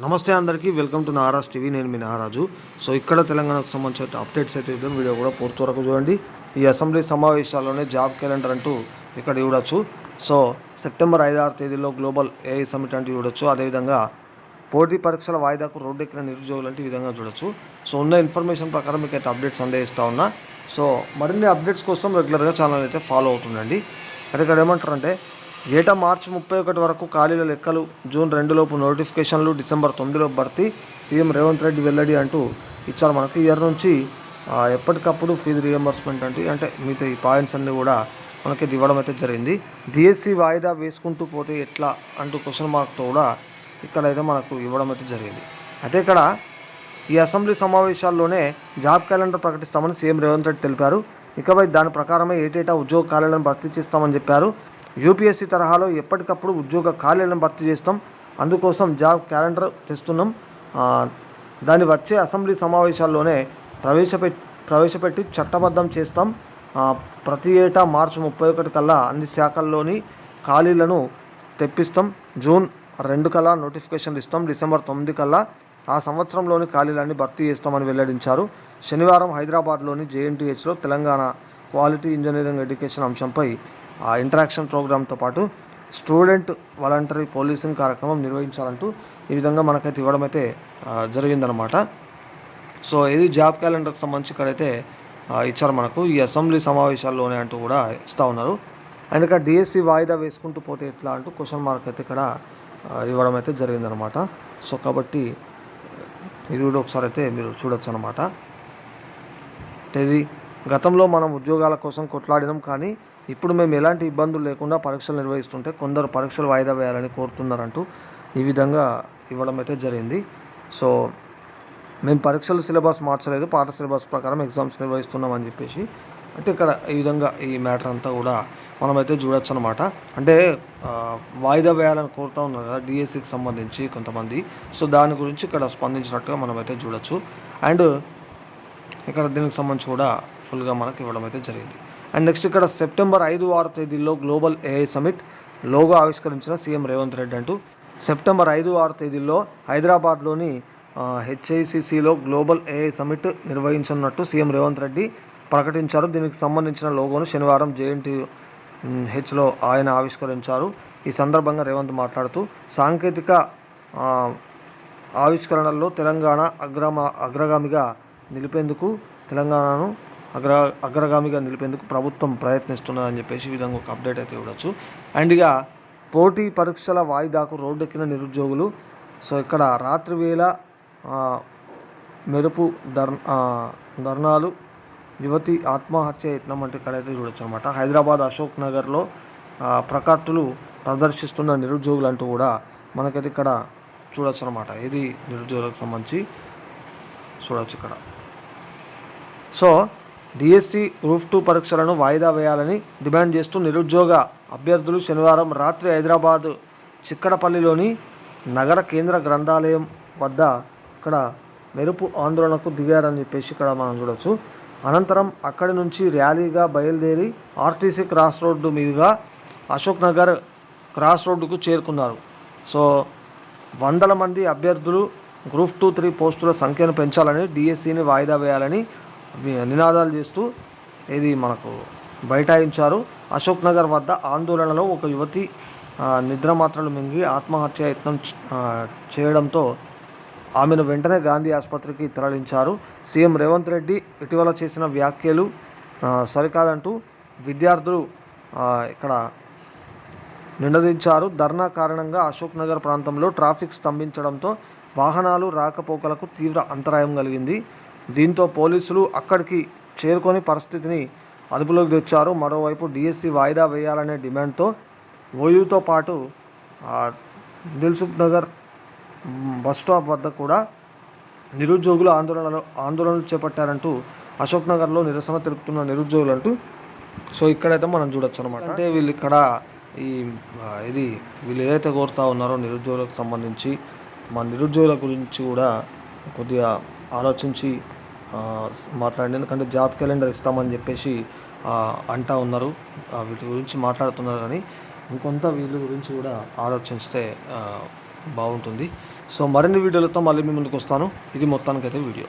నమస్తే అందరికీ welcome to Naraj TV. నేను మీ నారాజు. సో ఇక్కడ తెలంగాణకు సంబంధించిన అప్డేట్స్ అయితే ఇద్దాం. వీడియో కూడా పూర్తి వరకు చూడండి. ఈ అసెంబ్లీ సమావేశాల్లోనే జాబ్ క్యాలెండర్ అంటూ ఇక్కడ చూడొచ్చు. సో సెప్టెంబర్ ఐదు ఆరు తేదీలో గ్లోబల్ ఏఐ సమిట్ అంటూ చూడొచ్చు. అదేవిధంగా పోటీ పరీక్షల వాయిదాకు రోడ్డెక్కిన నిరుద్యోగులు అంటే ఈ విధంగా చూడొచ్చు. సో ఉన్న ఇన్ఫర్మేషన్ ప్రకారం మీకు అయితే అప్డేట్స్ అందజేస్తూ ఉన్నా. సో మరిన్ని అప్డేట్స్ కోసం రెగ్యులర్గా ఛానల్ అయితే ఫాలో అవుతుండండి. అయితే ఇక్కడ ఏమంటారంటే ఏటా మార్చి ముప్పై ఒకటి వరకు ఖాళీల లెక్కలు జూన్ రెండులోపు నోటిఫికేషన్లు డిసెంబర్ తొమ్మిదిలోపు భర్తీ సీఎం రేవంత్ రెడ్డి వెల్లడి అంటూ ఇచ్చారు. మనకి ఇయర్ నుంచి ఎప్పటికప్పుడు ఫీజు రియంబర్స్మెంట్ అంటే అంటే మిగతా ఈ పాయింట్స్ అన్నీ కూడా మనకి ఇది ఇవ్వడం అయితే జరిగింది. డిఎస్సి వాయిదా వేసుకుంటూ పోతే ఎట్లా అంటూ క్వశ్చన్ మార్క్తో కూడా ఇక్కడైతే మనకు ఇవ్వడం అయితే జరిగింది. అయితే ఇక్కడ ఈ అసెంబ్లీ సమావేశాల్లోనే జాబ్ క్యాలెండర్ ప్రకటిస్తామని సీఎం రేవంత్ రెడ్డి తెలిపారు. ఇకపై దాని ప్రకారమే ఏటేటా ఉద్యోగ ఖాళీలను భర్తీ చేస్తామని చెప్పారు. యూపీఎస్సీ తరహాలో ఎప్పటికప్పుడు ఉద్యోగ ఖాళీలను భర్తీ చేస్తాం. అందుకోసం జాబ్ క్యాలెండర్ తెస్తున్నాం దాన్ని వచ్చే అసెంబ్లీ సమావేశాల్లోనే ప్రవేశపెట్టి ప్రవేశపెట్టి చట్టబద్ధం చేస్తాం. ప్రతి ఏటా మార్చి ముప్పై ఒకటి కల్లా అన్ని శాఖల్లోని ఖాళీలను తెప్పిస్తాం. జూన్ రెండు కల్లా నోటిఫికేషన్ ఇస్తాం. డిసెంబర్ తొమ్మిది కల్లా ఆ సంవత్సరంలోని ఖాళీలన్నీ భర్తీ చేస్తామని వెల్లడించారు. శనివారం హైదరాబాద్లోని జేఎన్టీహెచ్లో తెలంగాణ క్వాలిటీ ఇంజనీరింగ్ ఎడ్యుకేషన్ అంశంపై ఆ ఇంటరాక్షన్ ప్రోగ్రాంతో పాటు స్టూడెంట్ వాలంటరీ పోలీసింగ్ కార్యక్రమం నిర్వహించాలంటూ ఈ విధంగా మనకైతే ఇవ్వడం అయితే జరిగిందనమాట సో ఇది జాబ్ క్యాలెండర్కి సంబంధించి ఇక్కడైతే ఇచ్చారు మనకు. ఈ అసెంబ్లీ సమావేశాల్లోనే అంటూ కూడా ఇస్తూ ఉన్నారు. అండ్ ఇక్కడ డిఎస్సి వాయిదా వేసుకుంటూ పోతే ఎట్లా అంటూ క్వశ్చన్ మార్క్ అయితే ఇక్కడ ఇవ్వడం అయితే జరిగిందనమాట సో కాబట్టి ఇది కూడా ఒకసారి అయితే మీరు చూడొచ్చు అనమాట ఇది గతంలో మనం ఉద్యోగాల కోసం కొట్లాడినాం కానీ ఇప్పుడు మేము ఎలాంటి ఇబ్బందులు లేకుండా పరీక్షలు నిర్వహిస్తుంటే కొందరు పరీక్షలు వాయిదా వేయాలని కోరుతున్నారంటూ ఈ విధంగా ఇవ్వడం అయితే జరిగింది. సో మేము పరీక్షలు సిలబస్ మార్చలేదు పాత సిలబస్ ప్రకారం ఎగ్జామ్స్ నిర్వహిస్తున్నాం అని చెప్పేసి. అంటే ఇక్కడ ఈ విధంగా ఈ మ్యాటర్ అంతా కూడా మనమైతే చూడొచ్చు అనమాట అంటే వాయిదా వేయాలని కోరుతా ఉన్నారు కదా డిఎస్సికి సంబంధించి కొంతమంది. సో దాని గురించి ఇక్కడ స్పందించినట్టుగా మనమైతే చూడొచ్చు. అండ్ ఇక్కడ దీనికి సంబంధించి కూడా ఫుల్గా మనకు ఇవ్వడం అయితే జరిగింది. అండ్ నెక్స్ట్ ఇక్కడ సెప్టెంబర్ ఐదు ఆరు తేదీల్లో గ్లోబల్ ఏఐ సమిట్ లోగో ఆవిష్కరించిన సీఎం రేవంత్ రెడ్డి అంటూ సెప్టెంబర్ ఐదు ఆరు తేదీల్లో హైదరాబాద్లోని హెచ్ఐసిసిలో గ్లోబల్ ఏఐ సమిట్ నిర్వహించనున్నట్టు సీఎం రేవంత్ రెడ్డి ప్రకటించారు. దీనికి సంబంధించిన లోగోను శనివారం జేఎన్టీ హెచ్లో ఆయన ఆవిష్కరించారు. ఈ సందర్భంగా రేవంత్ మాట్లాడుతూ సాంకేతిక ఆవిష్కరణల్లో తెలంగాణ అగ్రమ అగ్రగామిగా నిలిపేందుకు తెలంగాణను అగ్ర అగ్రగామిగా నిలిపేందుకు ప్రభుత్వం ప్రయత్నిస్తున్నదని చెప్పేసి ఈ విధంగా ఒక అప్డేట్ అయితే ఇవ్వచ్చు. అండ్ ఇక పోటీ పరీక్షల వాయిదాకు రోడ్డెక్కిన నిరుద్యోగులు సో ఇక్కడ రాత్రి వేళ మెరుపు ధర్ ధర్నాలు యువతి ఆత్మహత్య యత్నం అంటే ఇక్కడైతే చూడొచ్చు అనమాట హైదరాబాద్ అశోక్ నగర్లో ఆ, ప్రకర్తులు ప్రదర్శిస్తున్న నిరుద్యోగులు అంటూ కూడా మనకైతే ఇక్కడ చూడొచ్చు అనమాట ఇది నిరుద్యోగులకు సంబంధించి? చూడొచ్చు ఇక్కడ. సో డిఎస్సి గ్రూప్ టూ పరీక్షలను వాయిదా వేయాలని డిమాండ్ చేస్తూ నిరుద్యోగ అభ్యర్థులు శనివారం రాత్రి హైదరాబాద్ చిక్కడపల్లిలోని నగర కేంద్ర గ్రంథాలయం వద్ద ఇక్కడ మెరుపు ఆందోళనకు దిగారని చెప్పేసి ఇక్కడ మనం చూడొచ్చు. అనంతరం అక్కడి నుంచి ర్యాలీగా బయలుదేరి ఆర్టీసీ క్రాస్ రోడ్డు మీదుగా అశోక్ నగర్ క్రాస్ రోడ్డుకు చేరుకున్నారు. సో వందల మంది అభ్యర్థులు గ్రూప్ టూ త్రీ పోస్టుల సంఖ్యను పెంచాలని డిఎస్సిని వాయిదా వేయాలని నినాదాలు చేస్తూ ఇది మనకు బైఠాయించారు. అశోక్ నగర్ వద్ద ఆందోళనలో ఒక యువతి నిద్ర నిద్రమాత్రలు మింగి ఆత్మహత్య యత్నం చేయడంతో ఆమెను వెంటనే గాంధీ ఆసుపత్రికి తరలించారు. సీఎం రేవంత్ రెడ్డి ఇటీవల చేసిన వ్యాఖ్యలు సరికాదంటూ విద్యార్థులు ఇక్కడ నినదించారు. ధర్నా కారణంగా అశోక్ నగర్ ప్రాంతంలో ట్రాఫిక్ స్తంభించడంతో వాహనాలు రాకపోకలకు తీవ్ర అంతరాయం కలిగింది. దీంతో పోలీసులు అక్కడికి చేరుకొని పరిస్థితిని అదుపులోకి తెచ్చారు. మరోవైపు డిఎస్సి వాయిదా వేయాలనే డిమాండ్తో ఓయూతో పాటు Dilsukh Nagar bus stop bus stop వద్ద కూడా నిరుద్యోగులు ఆందోళనలు ఆందోళనలు చేపట్టారంటూ అశోక్ నగర్లో నిరసన తెలుపుతున్న నిరుద్యోగులు అంటూ సో ఇక్కడైతే మనం చూడొచ్చు అనమాట అంటే వీళ్ళు ఇక్కడ ఈ ఇది వీళ్ళు ఏదైతే కోరుతా ఉన్నారో నిరుద్యోగులకు సంబంధించి మా నిరుద్యోగుల గురించి కూడా కొద్దిగా ఆలోచించి ఆ, మాట్లాడండి. ఎందుకంటే జాబ్ క్యాలెండర్ ఇస్తామని చెప్పేసి అంటా ఉన్నారు. వీటి గురించి మాట్లాడుతున్నారు కానీ ఇంకొంత వీళ్ళ గురించి కూడా ఆలోచిస్తే బాగుంటుంది. సో మరిన్ని వీడియోలతో మళ్ళీ మీ ముందుకు వస్తాను. ఇది మొత్తానికైతే వీడియో.